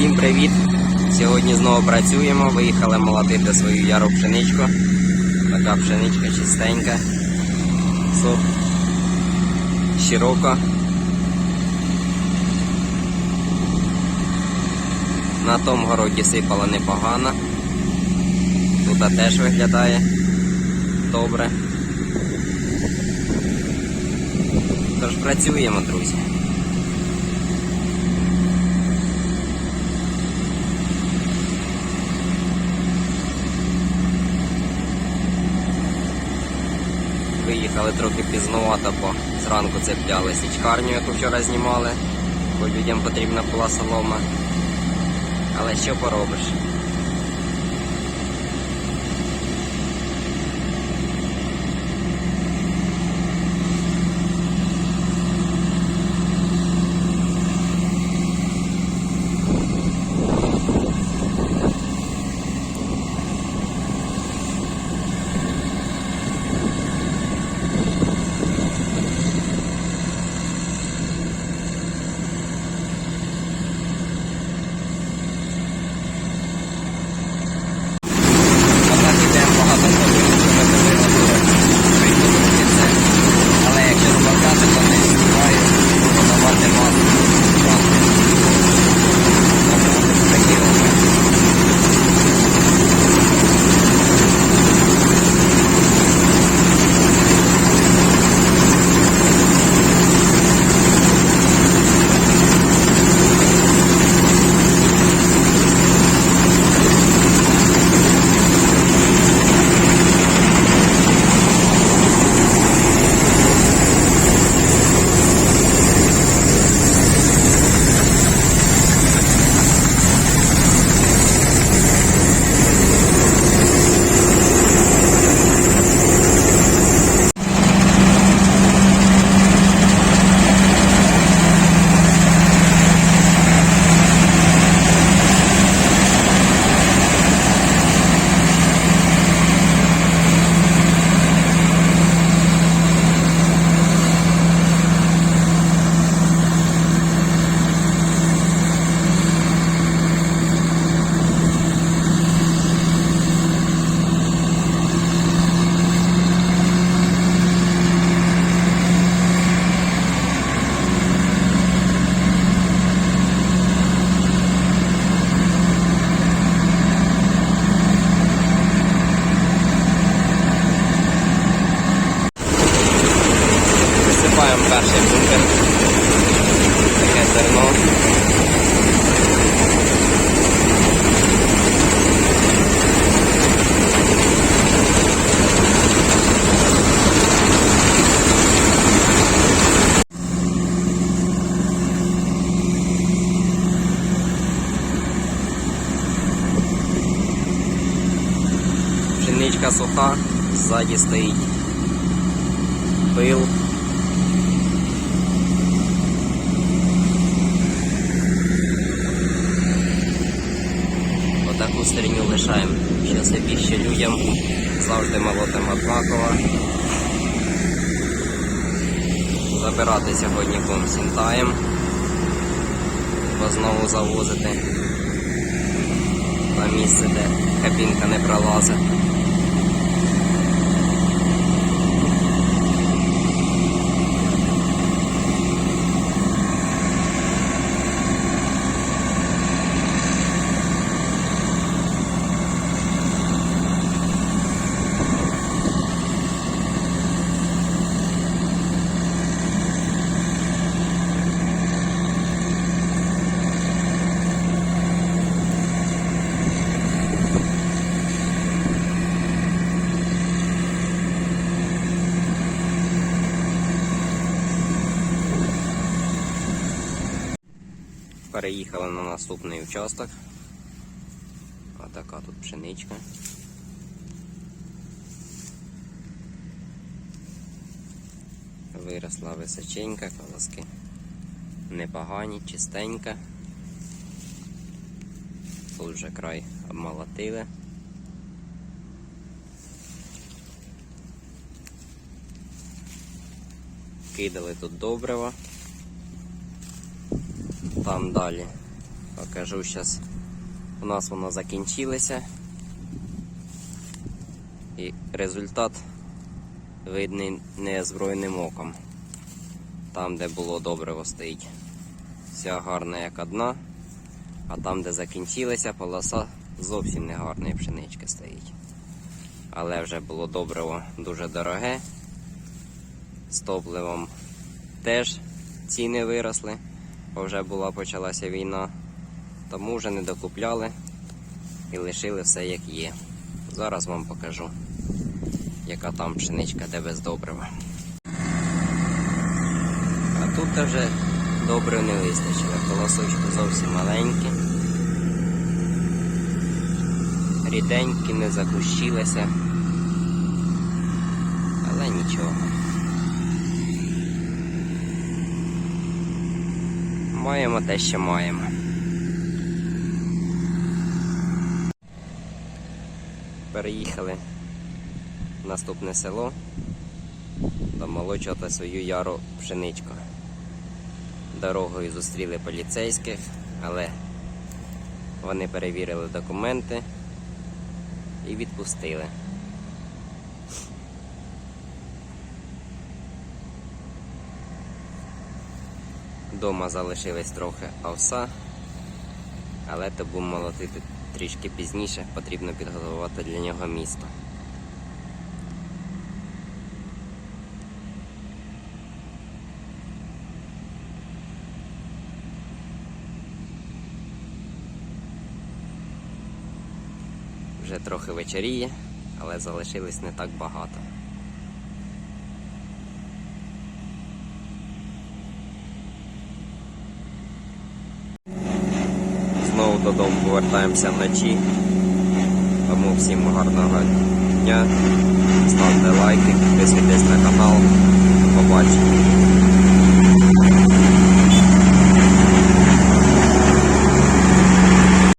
Всім привіт! Сьогодні знову працюємо. Виїхали молотити свою яру пшеничку. Така пшеничка чистенька. Сорт щироко. На тому городі сипало непогано. Тут теж виглядає добре. Тож працюємо, друзі. Виїхали трохи пізновато, бо зранку цепляли січкарню, яку вчора знімали, бо людям потрібна була солома. Але що поробиш? Пшеничка суха, ззаді стоїть пил. Отаку стерню лишаємо. Собі ще людям завжди молотимо однаково. Забирати сьогодні будемо бо знову завозити на місце, де кабінка не пролазить. Переїхали на наступний участок. Отака тут пшеничка. Виросла височенька, колоски непогані, чистенька. Тут вже край обмолотили. Кидали тут добрива. Там далі Покажу зараз. У нас воно закінчилося. І результат видний неозброєним оком. Там, де було добриво стоїть. Вся гарна як одна, а там, де закінчилася полоса, зовсім не гарної пшенички стоїть. Але вже було добриво дуже дороге. З топливом теж ціни виросли, бо вже була почалася війна. Тому вже не докупляли і лишили все як є. Зараз вам покажу, яка там пшеничка, де без добрива. А тут вже добрив не вистачило. Колосочки зовсім маленькі. Ріденькі, не закущилися. Але нічого. Маємо те, що маємо. Переїхали в наступне село домолочувати свою яру пшеничку. Дорогою зустріли поліцейських, але вони перевірили документи і відпустили. Дома залишились трохи овса, але то будемо молотити трішки пізніше, потрібно підготувати для нього місто. Вже трохи вечеріє, але залишилось не так багато. Знову додому повертаємося вночі. Тому всім гарного дня. Ставте лайки, підписуйтесь на канал. Побачення.